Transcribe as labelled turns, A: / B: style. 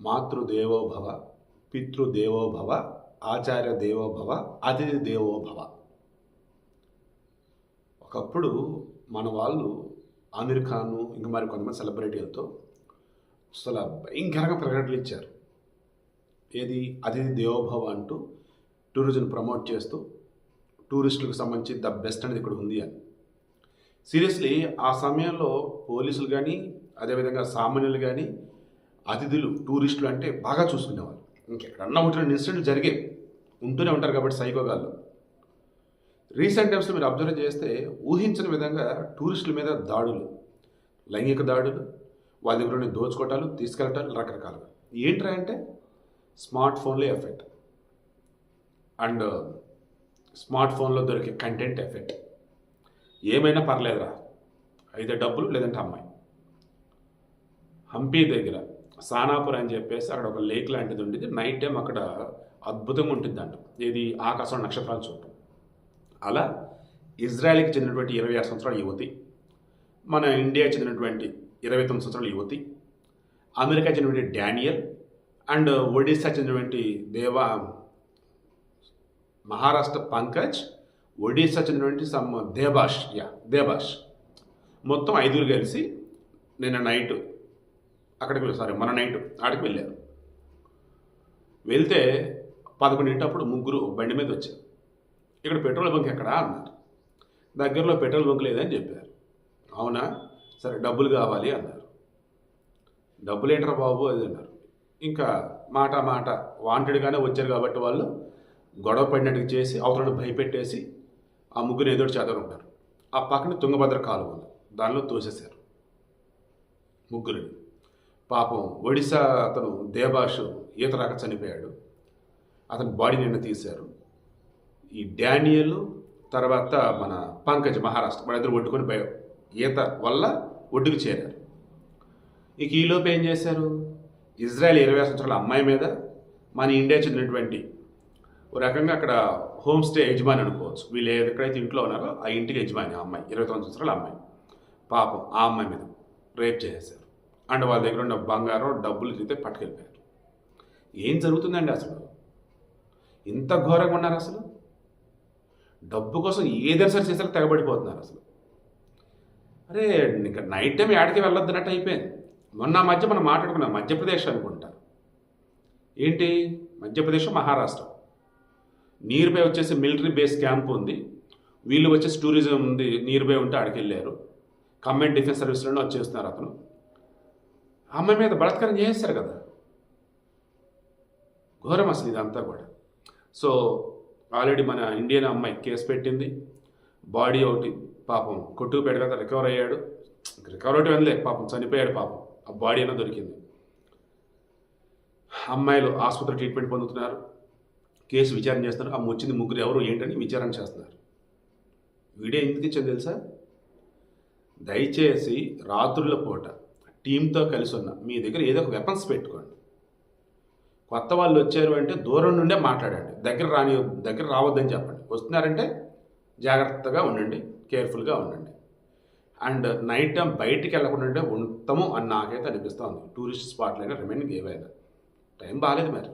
A: మాతృదేవోభవ పితృదేవోభవ ఆచార్య దేవోభవ అతిథి దేవోభవ ఒకప్పుడు మన వాళ్ళు ఆమిర్ ఖాన్ ఇంకా మరి కొంతమంది సెలబ్రిటీలతో అసలు భయంకరంగా ప్రకటనలు ఇచ్చారు. ఏది? అతిథి దేవోభవ అంటూ టూరిజం ప్రమోట్ చేస్తూ టూరిస్టులకు సంబంధించి ద బెస్ట్ అనేది ఇక్కడ ఉంది అని. సీరియస్లీ ఆ సమయంలో పోలీసులు కానీ అదేవిధంగా సామాన్యులు కానీ అతిథులు టూరిస్టులు అంటే బాగా చూసుకునేవాళ్ళు. ఇంకెక్కడన్నా ఒకటి రెండు ఇన్సిడెంట్లు జరిగే ఉంటూనే ఉంటారు కాబట్టి సైకోగాళ్ళు. రీసెంట్ టైమ్స్లో మీరు అబ్జర్వ్ చేస్తే ఊహించని విధంగా టూరిస్టుల మీద దాడులు లైంగిక దాడులు వాళ్ళ దగ్గర ఉండే దోచుకోవటాలు తీసుకెళ్ళటాలు రకరకాలుగా. ఏంట్రా అంటే స్మార్ట్ ఫోన్లే ఎఫెక్ట్. అండ్ స్మార్ట్ ఫోన్లో దొరికే కంటెంట్ ఎఫెక్ట్. ఏమైనా పర్లేదురా. అయితే డబ్బులు లేదంటే అమ్మాయి. హంపీ దగ్గర సానాపూర్ అని చెప్పేసి అక్కడ ఒక లేక్ లాంటిది ఉండేది. నైట్ టైం అక్కడ అద్భుతంగా ఉంటుంది అంట ఇది ఆకాశం నక్షత్రాలు చూడటం. అలా ఇజ్రాయెల్కి చెందినటువంటి ఇరవై ఆరు సంవత్సరాల యువతి మన ఇండియా చెందినటువంటి ఇరవై తొమ్మిది సంవత్సరాల యువతి అమెరికా చెందినటువంటి డానియల్ అండ్ ఒడిశా చెందినటువంటి దేవా మహారాష్ట్ర పంకజ్ ఒడిశా చెందినటువంటి సమ్ దేబాష్ యా దేబాష్. మొత్తం ఐదుగురు కలిసి నిన్న నైట్ అక్కడికి వెళ్ళారు. సారీ మన నైట్ ఆడికి వెళ్ళారు. వెళ్తే పదకొండింటప్పుడు ముగ్గురు బండి మీద వచ్చారు. ఇక్కడ పెట్రోల్ బంక్ ఎక్కడా అన్నారు. దగ్గరలో పెట్రోల్ బంక్ లేదని చెప్పారు. అవునా? సరే డబ్బులు కావాలి అన్నారు. డబ్బులు ఏంట్రా బాబు? అది అన్నారు. ఇంకా మాట మాట వాంటెడ్గానే వచ్చారు కాబట్టి వాళ్ళు గొడవ పడినట్టు చేసి అవతలను భయపెట్టేసి ఆ ముగ్గురు ఎదురు చేతలు ఉంటారు. ఆ పక్కన తుంగభద్ర కాలువ ఉంది. దానిలో తోసేశారు ముగ్గురిని. పాపం ఒడిశా అతను దేబాషు ఈత రాక చనిపోయాడు. అతని బాడీ నిన్న తీశారు. ఈ డానియల్ తర్వాత మన పంకజ్ మహారాష్ట్ర మన ఇద్దరు ఒడ్డుకొని పోయి ఈత వల్ల ఒడ్డుకు చేరారు. ఇక ఈలోపు ఏం చేశారు? ఇజ్రాయెల్ ఇరవై సంవత్సరాల అమ్మాయి మీద మన ఇండియా చెందినటువంటి ఒక రకంగా అక్కడ హోమ్ స్టే యజమాని అనుకోవచ్చు. వీళ్ళు ఎక్కడైతే ఇంట్లో ఉన్నారో ఆ ఇంటికి యజమాని ఆ అమ్మాయి ఇరవై తొమ్మిది సంవత్సరాల అమ్మాయి. పాపం ఆ అమ్మాయి మీద రేప్ చేసేసారు అండ్ వాళ్ళ దగ్గర ఉన్న బంగారం డబ్బులు అయితే పట్టుకెళ్ళిపోయారు. ఏం జరుగుతుందండి అసలు? ఇంత ఘోరంగా ఉన్నారు అసలు? డబ్బు కోసం ఏదైనా సరే చేసారో తెగబడిపోతున్నారు అసలు. అరే ఇంకా నైట్ టైం యాడికి వెళ్ళొద్దన్నట్టు అయిపోయింది. మొన్న మధ్య మనం మాట్లాడుకున్నాం మధ్యప్రదేశ్ అనుకుంటా. ఏంటి? మధ్యప్రదేశ్ మహారాష్ట్ర. నియర్ బై వచ్చేసి మిలిటరీ బేస్ క్యాంప్ ఉంది. వీళ్ళు వచ్చేసి టూరిజం ఉంది నియర్ బై ఉంటే ఆడికి వెళ్ళారు కమ్మెంట్ డిఫెన్స్ సర్వీస్లోనే వచ్చేస్తున్నారు అతను. అమ్మ అమ్మాయి మీద బలత్కారం చేస్తారు కదా. ఘోరం అసలు ఇదంతా కూడా. సో ఆల్రెడీ మన ఇండియన్ అమ్మాయి కేసు పెట్టింది. బాడీ ఒకటి పాపం కొట్టుకుపేట కదా రికవర్ అయ్యాడు. రికవర్ అవటం అనలే పాపం చనిపోయాడు పాపం. ఆ బాడీ అయినా దొరికింది. అమ్మాయిలు ఆసుపత్రి ట్రీట్మెంట్ పొందుతున్నారు. కేసు విచారణ చేస్తున్నారు. ఆ వచ్చింది ముగ్గురు ఎవరు ఏంటని విచారణ చేస్తున్నారు. వీడియో ఎందుకు ఇచ్చింది తెలుసా? దయచేసి రాత్రుల పూట టీంతో కలిసి ఉన్న. మీ దగ్గర ఏదో ఒక వెపన్స్ పెట్టుకోండి. కొత్త వాళ్ళు వచ్చారు అంటే దూరం నుండే మాట్లాడండి. దగ్గర రాని దగ్గర రావద్దని చెప్పండి. వస్తున్నారంటే జాగ్రత్తగా ఉండండి. కేర్ఫుల్గా ఉండండి. అండ్ నైట్ టైం బయటికి వెళ్ళకుండా ఉంటాము అని నాకైతే అనిపిస్తుంది టూరిస్ట్ స్పాట్లైనా రిమైనింగ్ ఏవైనా టైం బాగాలేదు మరి.